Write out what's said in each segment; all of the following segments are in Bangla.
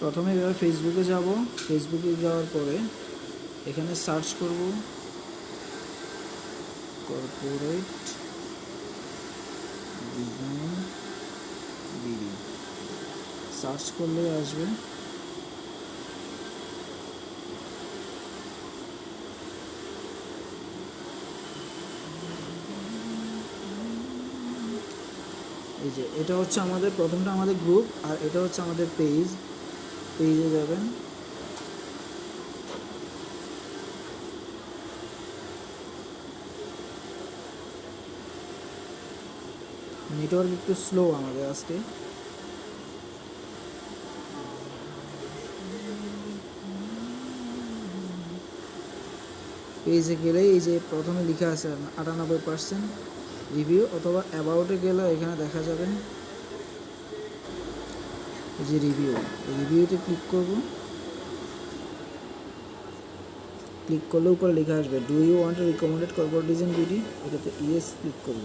প্রথমে এবার ফেসবুকে যাব। ফেসবুকে যাওয়ার পরে এখানে সার্চ করব। কর্পোরেট ডিজাইন বিডি সার্চ করলে আসবে। এই যে, এটা হচ্ছে আমাদের, প্রথমটা আমাদের গ্রুপ আর এটা হচ্ছে আমাদের পেজ পেজে যাবেন। নেটওয়ার্ক একটু স্লো আমাদের আজকে। পেজে গেলে এই যে প্রথমে লেখা আছে আটানব্বই পার্সেন্ট রিভিউ অথবা অ্যাবাউটে গেলে এখানে দেখা যাবে যে রিভিউ রিভিউতে ক্লিক করব। ক্লিক করলে উপরে লেখা আসবে do you want recommended corporate design BD এটাতে ইয়েস ক্লিক করব।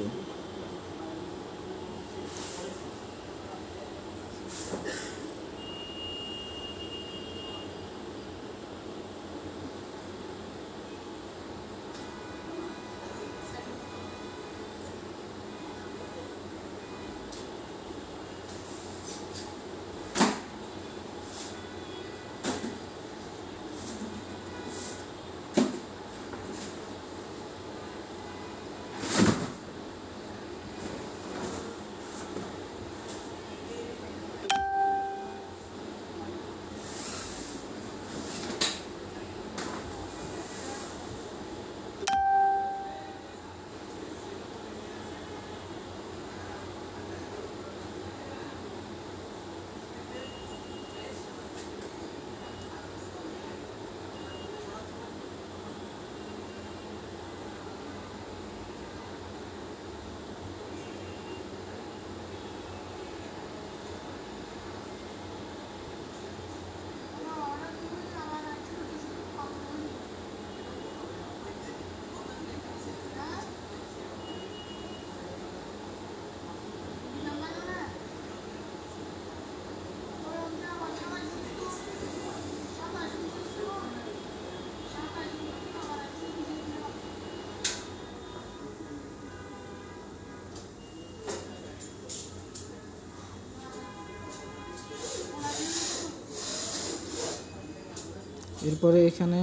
এরপরে এখানে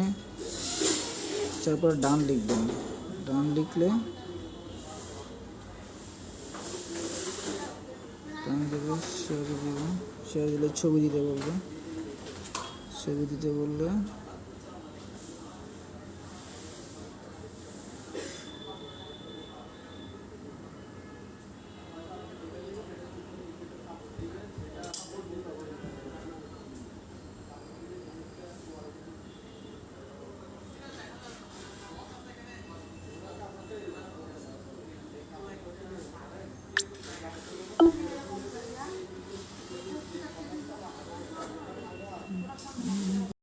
তারপর ডান লিখবেন। ডান লিখলে ডান দিলে ছবি দিতে বলবে। ছবি দিতে বললে